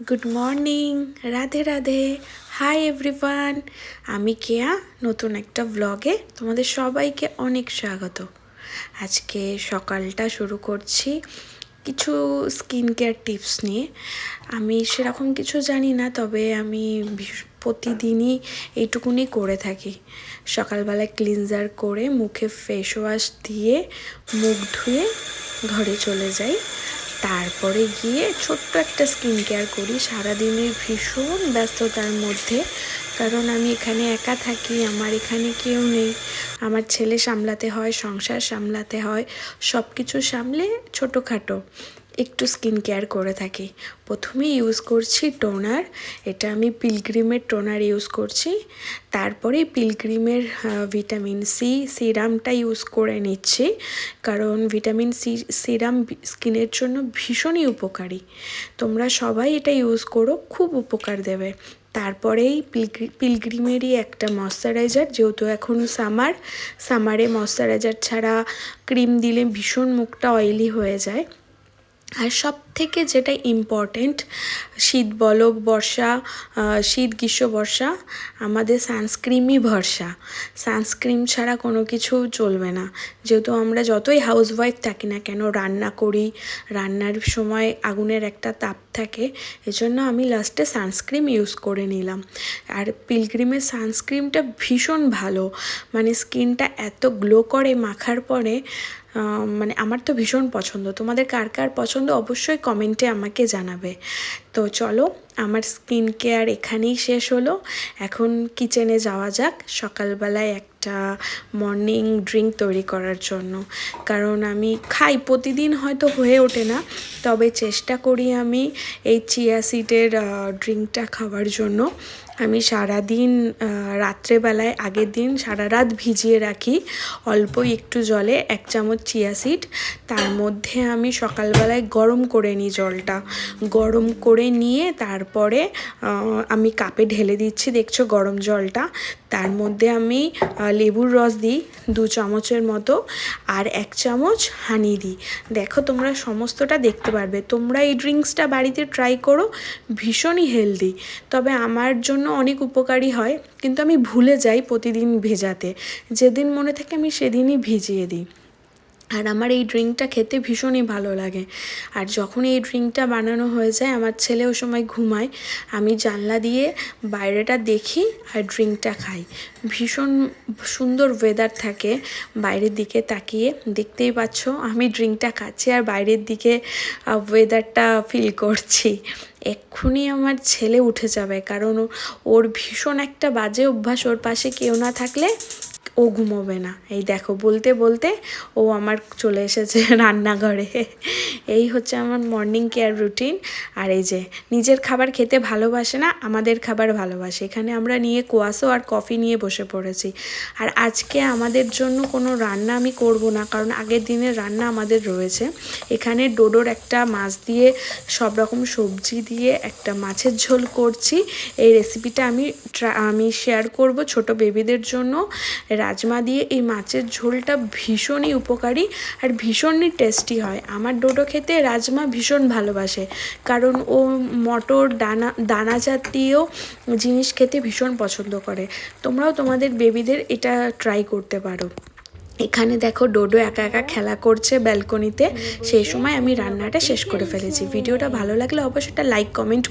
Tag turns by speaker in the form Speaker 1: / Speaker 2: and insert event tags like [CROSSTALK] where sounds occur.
Speaker 1: Good morning Radhe Radhe. Hi everyone আমি কেয়া, নতুন একটা ব্লগে তোমাদের সবাইকে অনেক স্বাগত। আজকে সকালটা শুরু করছি কিছু স্কিন কেয়ার টিপস নিয়ে। আমি সেরকম কিছু জানি না, তবে আমি প্রতিদিনই এইটুকুনি করে থাকি। সকালবেলায় ক্লিনজার করে মুখে ফেস ওয়াশ দিয়ে মুখ ধুয়ে ঘরে চলে যাই। তারপরে গিয়ে ছোট্ট একটা স্কিন কেয়ার করি। সারাদিনের ভীষণ ব্যস্ততার মধ্যে, কারণ আমি এখানে একা থাকি, আমার এখানে কেউ নেই। আমার ছেলে সামলাতে হয়, সংসার সামলাতে হয় সব কিছু সামলে ছোটোখাটো। একটু স্কিন কেয়ার করে থাকি। প্রথমে ইউজ করছি টোনার, এটা আমি পিলগ্রিমের টোনার ইউজ করছি। তারপরে পিলগ্রিমের ভিটামিন সি সিরামটা ইউজ করে নিচ্ছি। কারণ ভিটামিন সি সিরাম স্কিনের জন্য ভীষণই উপকারী। তোমরা সবাই এটা ইউজ করো, খুব উপকার দেবে। তারপরেই পিলগ্রি, পিলগ্রিমেরই একটা ময়শ্চারাইজার যেহেতু এখন সামার সামারে ময়শ্চারাইজার ছাড়া ক্রিম দিলে ভীষণ মুখটা অয়েলি হয়ে যায়। আর সব থেকে যেটা ইম্পর্টেন্ট শীত বলো বর্ষা শীত গ্রীষ্ম বর্ষা, আমাদের সানস্ক্রিমই ভরসা। সানস্ক্রিম ছাড়া কোনো কিছু চলবে না। যেহেতু আমরা যতই হাউসওয়াইফ থাকি না কেন, রান্না করি, রান্নার সময় আগুনের একটা তাপ থাকে, এজন্য আমি লাস্টে সানস্ক্রিম ইউজ করে নিলাম। আর পিলগ্রিমের সানস্ক্রিমটা ভীষণ ভালো। মানে স্কিনটা এত গ্লো করে মাখার পরে মানে আমার তো ভীষণ পছন্দ। তোমাদের কার কার পছন্দ অবশ্যই কমেন্টে আমাকে জানাবে। তো চলো, আমার স্কিন কেয়ার এখানেই শেষ হলো। এখন কিচেনে যাওয়া যাক, সকালবেলায় একটা মর্নিং ড্রিঙ্ক তৈরি করার জন্য। কারণ আমি খাই, প্রতিদিন হয়তো হয়ে ওঠে না। তবে চেষ্টা করি আমি এই চিয়া সিডের ড্রিঙ্কটা খাওয়ার জন্য। আমি সারাদিন রাত্রেবেলায়, আগের দিন সারা রাত ভিজিয়ে রাখি। অল্প একটু জলে এক চামচ চিয়া সিড তার মধ্যে আমি সকালবেলায় গরম করে নিই জলটা। গরম করে নিয়ে তারপরে আমি কাপে ঢেলে দিচ্ছি, দেখছ গরম জলটা। তার মধ্যে আমি লেবুর রস দিই, দু চামচের মতো, আর এক চামচ হানি দিই। দেখো তোমরা সমস্তটা দেখতে পারবে। তোমরা এই ড্রিঙ্কসটা বাড়িতে ট্রাই করো, ভীষণই হেলদি। তবে আমার জন্য অনেক উপকারী হয়, কিন্তু আমি ভুলে যাই প্রতিদিন ভেজাতে। যেদিন মনে থাকে আমি সেদিনই ভিজিয়ে দিই। আর আমার এই ড্রিঙ্কটা খেতে ভীষণই ভালো লাগে। আর যখন এই ড্রিঙ্কটা বানানো হয়ে যায়, আমার ছেলে ও সময় ঘুমায়, আমি জানলা দিয়ে বাইরেটা দেখি আর ড্রিঙ্কটা খাই। ভীষণ সুন্দর ওয়েদার থাকে, বাইরের দিকে তাকিয়ে দেখতেই পাচ্ছ আমি ড্রিঙ্কটা খাচ্ছি আর বাইরের দিকে ওয়েদারটা ফিল করছি। এক্ষুনি আমার ছেলে উঠে যাবে, কারণ ওর ভীষণ একটা বাজে অভ্যাস, ওর পাশে কেউ না থাকলে ও ঘুমোবে না। এই দেখো, বলতে বলতে ও আমার চলে এসেছে [LAUGHS] রান্নাঘরে। এই হচ্ছে আমার মর্নিং কেয়ার রুটিন আর এই যে, নিজের খাবার খেতে ভালোবাসে না, আমাদের খাবার ভালোবাসে। এখানে আমরা নিয়ে কোয়াশো আর কফি নিয়ে বসে পড়েছি। আর আজকে আমাদের জন্য কোনো রান্না আমি করব না, কারণ আগের দিনের রান্না আমাদের রয়েছে। এখানে ডোডোর একটা মাছ দিয়ে, সব রকম সবজি দিয়ে একটা মাছের ঝোল করছি। এই রেসিপিটা আমি আমি শেয়ার করব ছোট বেবিদের জন্য। রাজমা দিয়ে এই মাছের ঝোলটা ভীষণই উপকারী আর ভীষণই টেস্টি হয়। আমার ডোডো খেতে রাজমা ভীষণ ভালোবাসে, কারণ ও মটর, দানা দানা জাতীয় জিনিস খেতে ভীষণ পছন্দ করে। তোমরাও তোমাদের বেবিদের এটা ট্রাই করতে পারো। এখানে দেখো ডোডো একা একা খেলা করছে ব্যালকনিতে সেই সময় আমি রান্নাটা শেষ করে ফেলেছি। ভিডিওটা ভালো লাগলে অবশ্যই একটা লাইক কমেন্ট